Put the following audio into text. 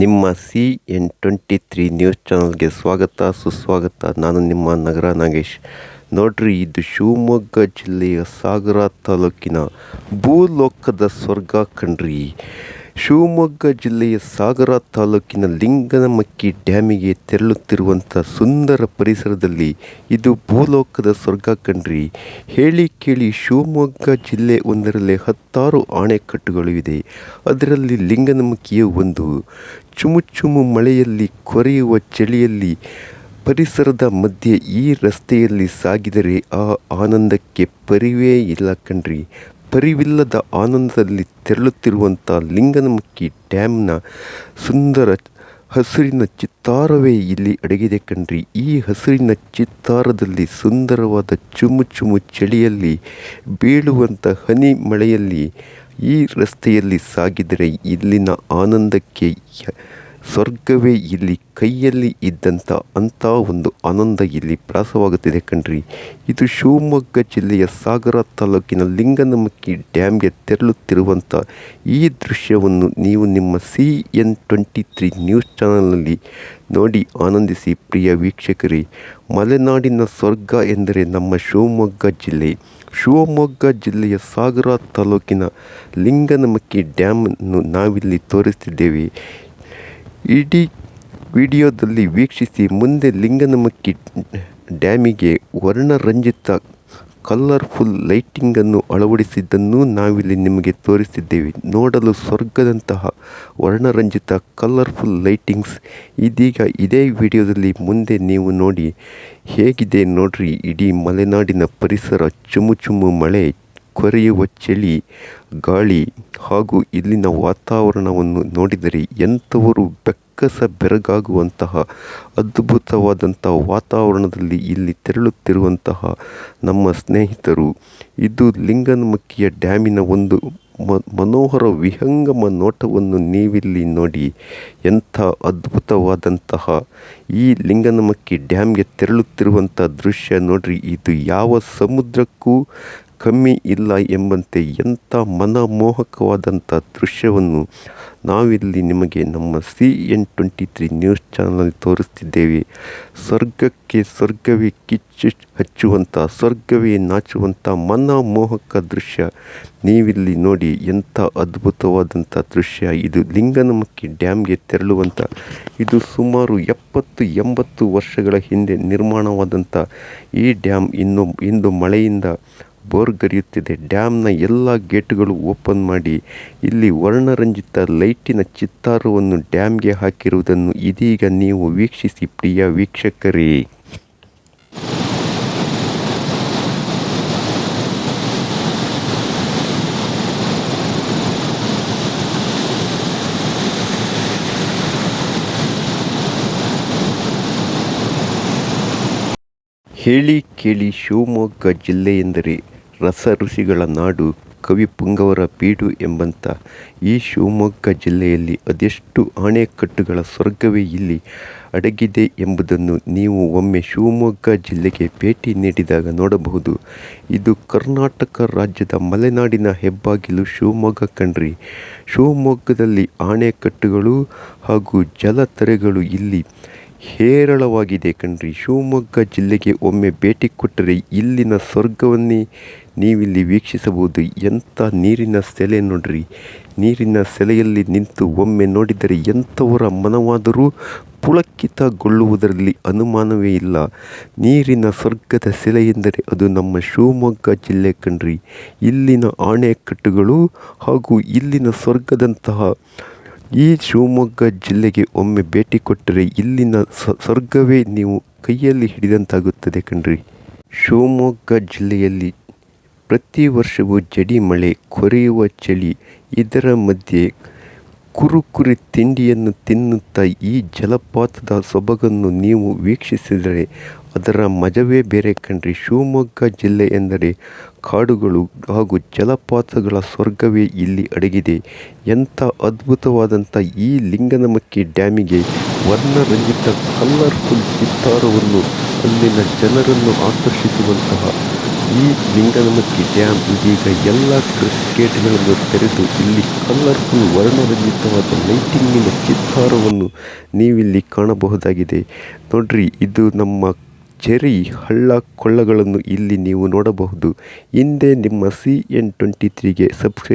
ನಿಮ್ಮ C N twenty three news ಚಾನಲ್ಗೆ ಸ್ವಾಗತ, ಸುಸ್ವಾಗತ. ನಾನು ನಿಮ್ಮ ನಗರ ನಾಗೇಶ್. ನೋಡ್ರಿ, ಇದು ಶಿವಮೊಗ್ಗ ಜಿಲ್ಲೆಯ ಸಾಗರ ತಾಲೂಕಿನ ಭೂಲೋಕದ ಸ್ವರ್ಗ ಕಣ್ರಿ. ಶಿವಮೊಗ್ಗ ಜಿಲ್ಲೆಯ ಸಾಗರ ತಾಲೂಕಿನ ಲಿಂಗನಮಕ್ಕಿ ಡ್ಯಾಮಿಗೆ ತೆರಳುತ್ತಿರುವಂಥ ಸುಂದರ ಪರಿಸರದಲ್ಲಿ ಇದು ಭೂಲೋಕದ ಸ್ವರ್ಗ ಕಣ್ರಿ. ಹೇಳಿ ಕೇಳಿ ಶಿವಮೊಗ್ಗ ಜಿಲ್ಲೆ ಒಂದರಲ್ಲಿ ಹತ್ತಾರು ಅಣೆಕಟ್ಟುಗಳು ಇದೆ. ಅದರಲ್ಲಿ ಲಿಂಗನಮಕ್ಕಿಯ ಒಂದು. ಚುಮು ಚುಮು ಮಳೆಯಲ್ಲಿ ಕೊರೆಯುವ ಚಳಿಯಲ್ಲಿ ಪರಿಸರದ ಮಧ್ಯೆ ಈ ರಸ್ತೆಯಲ್ಲಿ ಸಾಗಿದರೆ ಆ ಆನಂದಕ್ಕೆ ಪರಿವೇ ಇಲ್ಲ ಕಣ್ರಿ. ಪರಿವಿಲ್ಲದ ಆನಂದದಲ್ಲಿ ತೆರಳುತ್ತಿರುವಂಥ ಲಿಂಗನಮಕ್ಕಿ ಡ್ಯಾಮ್ನ ಸುಂದರ ಹಸಿರಿನ ಚಿತ್ತಾರವೇ ಇಲ್ಲಿ ಅಡಗಿದೆ ಕಣ್ರಿ. ಈ ಹಸಿರಿನ ಚಿತ್ತಾರದಲ್ಲಿ ಸುಂದರವಾದ ಚುಮು ಚುಮು ಚಳಿಯಲ್ಲಿ ಬೀಳುವಂಥ ಹನಿ ಮಳೆಯಲ್ಲಿ ಈ ರಸ್ತೆಯಲ್ಲಿ ಸಾಗಿದರೆ ಇಲ್ಲಿನ ಆನಂದಕ್ಕೆ ಸ್ವರ್ಗವೇ ಇಲ್ಲಿ ಕೈಯಲ್ಲಿ ಇದ್ದಂಥ ಅಂಥ ಒಂದು ಆನಂದ ಇಲ್ಲಿ ಪ್ರಾಸವಾಗುತ್ತಿದೆ ಕಣ್ರಿ. ಇದು ಶಿವಮೊಗ್ಗ ಜಿಲ್ಲೆಯ ಸಾಗರ ತಾಲೂಕಿನ ಲಿಂಗನಮಕ್ಕಿ ಡ್ಯಾಮ್ಗೆ ತೆರಳುತ್ತಿರುವಂಥ ಈ ದೃಶ್ಯವನ್ನು ನೀವು ನಿಮ್ಮ C N twenty three news ಚಾನಲ್ನಲ್ಲಿ ನೋಡಿ ಆನಂದಿಸಿ ಪ್ರಿಯ ವೀಕ್ಷಕರೇ. ಮಲೆನಾಡಿನ ಸ್ವರ್ಗ ಎಂದರೆ ನಮ್ಮ ಶಿವಮೊಗ್ಗ ಜಿಲ್ಲೆ. ಶಿವಮೊಗ್ಗ ಜಿಲ್ಲೆಯ ಸಾಗರ ತಾಲೂಕಿನ ಲಿಂಗನಮಕ್ಕಿ ಡ್ಯಾಮನ್ನು ನಾವಿಲ್ಲಿ ತೋರಿಸ್ತಿದ್ದೇವೆ. ಇಡೀ ವಿಡಿಯೋದಲ್ಲಿ ವೀಕ್ಷಿಸಿ ಮುಂದೆ ಲಿಂಗನಮಕ್ಕಿ ಡ್ಯಾಮಿಗೆ ವರ್ಣರಂಜಿತ ಕಲರ್ಫುಲ್ ಲೈಟಿಂಗನ್ನು ಅಳವಡಿಸಿದ್ದನ್ನು ನಾವಿಲ್ಲಿ ನಿಮಗೆ ತೋರಿಸಿದ್ದೇವೆ. ನೋಡಲು ಸ್ವರ್ಗದಂತಹ ವರ್ಣರಂಜಿತ ಕಲರ್ಫುಲ್ ಲೈಟಿಂಗ್ಸ್ ಇದೀಗ ಇದೇ ವಿಡಿಯೋದಲ್ಲಿ ಮುಂದೆ ನೀವು ನೋಡಿ ಹೇಗಿದೆ ನೋಡ್ರಿ. ಇಡೀ ಮಲೆನಾಡಿನ ಪರಿಸರ ಚುಮು ಚುಮು ಮಳೆ ಕೊರೆಯುವ ಚಳಿ ಗಾಳಿ ಹಾಗೂ ಇಲ್ಲಿನ ವಾತಾವರಣವನ್ನು ನೋಡಿದರೆ ಎಂಥವರು ಬೆಕ್ಕಸ ಬೆರಗಾಗುವಂತಹ ಅದ್ಭುತವಾದಂಥ ವಾತಾವರಣದಲ್ಲಿ ಇಲ್ಲಿ ತೆರಳುತ್ತಿರುವಂತಹ ನಮ್ಮ ಸ್ನೇಹಿತರು. ಇದು ಲಿಂಗನಮಕ್ಕಿಯ ಡ್ಯಾಮಿನ ಒಂದು ಮ, ಮನೋಹರ ವಿಹಂಗಮ ನೋಟವನ್ನು ನೀವಿಲ್ಲಿ ನೋಡಿ ಎಂಥ ಅದ್ಭುತವಾದಂತಹ ಈ ಲಿಂಗನಮಕ್ಕಿ ಡ್ಯಾಮ್ಗೆ ತೆರಳುತ್ತಿರುವಂಥ ದೃಶ್ಯ ನೋಡ್ರಿ. ಇದು ಯಾವ ಸಮುದ್ರಕ್ಕೂ ಕಮ್ಮಿ ಇಲ್ಲ ಎಂಬಂತೆ ಎಂಥ ಮನಮೋಹಕವಾದಂಥ ದೃಶ್ಯವನ್ನು ನಾವಿಲ್ಲಿ ನಿಮಗೆ ನಮ್ಮ C N twenty three news channel ತೋರಿಸ್ತಿದ್ದೇವೆ. ಸ್ವರ್ಗಕ್ಕೆ ಸ್ವರ್ಗವೇ ಕಿಚ್ಚು ಹಚ್ಚುವಂಥ, ಸ್ವರ್ಗವೇ ನಾಚುವಂಥ ಮನಮೋಹಕ ದೃಶ್ಯ. ನೀವಿಲ್ಲಿ ನೋಡಿ ಎಂಥ ಅದ್ಭುತವಾದಂಥ ದೃಶ್ಯ. ಇದು ಲಿಂಗನಮಕ್ಕಿ ಡ್ಯಾಮ್ಗೆ ತೆರಳುವಂಥ, ಇದು ಸುಮಾರು ಎಪ್ಪತ್ತು ಎಂಬತ್ತು ವರ್ಷಗಳ ಹಿಂದೆ ನಿರ್ಮಾಣವಾದಂಥ ಈ ಡ್ಯಾಮ್ ಇನ್ನು, ಇಂದು ಮಳೆಯಿಂದ ಬೋರ್ಗರೆಯುತ್ತಿದೆ ಡ್ಯಾಮ್ನ ಎಲ್ಲ ಗೇಟ್ಗಳು ಓಪನ್ ಮಾಡಿ. ಇಲ್ಲಿ ವರ್ಣರಂಜಿತ ಲೈಟಿನ ಚಿತ್ತಾರವನ್ನು ಡ್ಯಾಮ್ಗೆ ಹಾಕಿರುವುದನ್ನು ಇದೀಗ ನೀವು ವೀಕ್ಷಿಸಿ, ಪ್ರಿಯ ವೀಕ್ಷಕರೇ. ಹೇಳಿ ಕೇಳಿ ಶಿವಮೊಗ್ಗ ಜಿಲ್ಲೆ ಎಂದರೆ ರಸ ಋಷಿಗಳ ನಾಡು ಕವಿ ಪುಂಗವರ ಬೀಡು ಎಂಬಂಥ ಈ ಶಿವಮೊಗ್ಗ ಜಿಲ್ಲೆಯಲ್ಲಿ ಅದೆಷ್ಟು ಆಣೆಕಟ್ಟುಗಳ ಸ್ವರ್ಗವೇ ಇಲ್ಲಿ ಅಡಗಿದೆ ಎಂಬುದನ್ನು ನೀವು ಒಮ್ಮೆ ಶಿವಮೊಗ್ಗ ಜಿಲ್ಲೆಗೆ ಭೇಟಿ ನೀಡಿದಾಗ ನೋಡಬಹುದು. ಇದು ಕರ್ನಾಟಕ ರಾಜ್ಯದ ಮಲೆನಾಡಿನ ಹೆಬ್ಬಾಗಿಲು ಶಿವಮೊಗ್ಗ ಕಣ್ರಿ. ಶಿವಮೊಗ್ಗದಲ್ಲಿ ಆಣೆಕಟ್ಟುಗಳು ಹಾಗೂ ಜಲತರೆಗಳು ಇಲ್ಲಿ ಹೇರಳವಾಗಿದೆ ಕಣ್ರಿ. ಶಿವಮೊಗ್ಗ ಜಿಲ್ಲೆಗೆ ಒಮ್ಮೆ ಭೇಟಿ ಕೊಟ್ಟರೆ ಇಲ್ಲಿನ ಸ್ವರ್ಗವನ್ನೇ ನೀವಿಲ್ಲಿ ವೀಕ್ಷಿಸಬಹುದು ಎಂಥ ನೀರಿನ ಸೆಲೆ ನೋಡ್ರಿ. ನೀರಿನ ಸೆಲೆಯಲ್ಲಿ ನಿಂತು ಒಮ್ಮೆ ನೋಡಿದರೆ ಎಂಥವರ ಮನವಾದರೂ ಪುಳಕಿತಗೊಳ್ಳುವುದರಲ್ಲಿ ಅನುಮಾನವೇ ಇಲ್ಲ. ನೀರಿನ ಸ್ವರ್ಗದ ಸೆಲೆ ಎಂದರೆ ಅದು ನಮ್ಮ ಶಿವಮೊಗ್ಗ ಜಿಲ್ಲೆ ಕಣ್ರಿ. ಇಲ್ಲಿನ ಆಣೆಕಟ್ಟುಗಳು ಹಾಗೂ ಇಲ್ಲಿನ ಸ್ವರ್ಗದಂತಹ ಈ ಶಿವಮೊಗ್ಗ ಜಿಲ್ಲೆಗೆ ಒಮ್ಮೆ ಭೇಟಿ ಕೊಟ್ಟರೆ ಇಲ್ಲಿನ ಸ್ವರ್ಗವೇ ನೀವು ಕೈಯಲ್ಲಿ ಹಿಡಿದಂತಾಗುತ್ತದೆ ಕಣ್ರಿ. ಶಿವಮೊಗ್ಗ ಜಿಲ್ಲೆಯಲ್ಲಿ ಪ್ರತಿ ವರ್ಷವೂ ಜಡಿ ಮಳೆ ಕೊರೆಯುವ ಚಳಿ. ಇದರ ಮಧ್ಯೆ ಕುರುಕುರಿ ತಿಂಡಿಯನ್ನು ತಿನ್ನುತ್ತಾ ಈ ಜಲಪಾತದ ಸೊಬಗನ್ನು ನೀವು ವೀಕ್ಷಿಸಿದರೆ ಅದರ ಮಜವೇ ಬೇರೆ ಕಣ್ರಿ. ಶಿವಮೊಗ್ಗ ಜಿಲ್ಲೆ ಎಂದರೆ ಕಾಡುಗಳು ಹಾಗೂ ಜಲಪಾತಗಳ ಸ್ವರ್ಗವೇ ಇಲ್ಲಿ ಅಡಗಿದೆ. ಎಂಥ ಅದ್ಭುತವಾದಂಥ ಈ ಲಿಂಗನಮಕ್ಕಿ ಡ್ಯಾಮಿಗೆ ವರ್ಣರಂಜಿತ ಕಲ್ಲರ್ಫುಲ್ ಚಿತ್ತಾರವನ್ನು ಅಲ್ಲಿನ ಜನರನ್ನು ಆಕರ್ಷಿಸುವಂತಹ ಈ ಲಿಂಗನಮಕ್ಕಿ ಡ್ಯಾಮ್ ಇದೀಗ ಎಲ್ಲ ಕ್ರಿಕೆಟ್ಗಳನ್ನು ತೆರೆದು ಇಲ್ಲಿ ಕಲರ್ಫುಲ್ ವರ್ಣರಂಜಿತವಾದ ಲೈಟಿಂಗಿನ ಚಿತ್ತಾರವನ್ನು ನೀವಿಲ್ಲಿ ಕಾಣಬಹುದಾಗಿದೆ. ನೋಡ್ರಿ, ಇದು ನಮ್ಮ ಚೆರಿ ಹಳ್ಳ ಕೊಳ್ಳಗಳನ್ನು ಇಲ್ಲಿ ನೀವು ನೋಡಬಹುದು. ಹಿಂದೆ ನಿಮ್ಮ ಸಿ ಎನ್ ಟ್ವೆಂಟಿ ತ್ರೀಗೆ ಸಬ್ಸ್ಕ್ರೈಬ್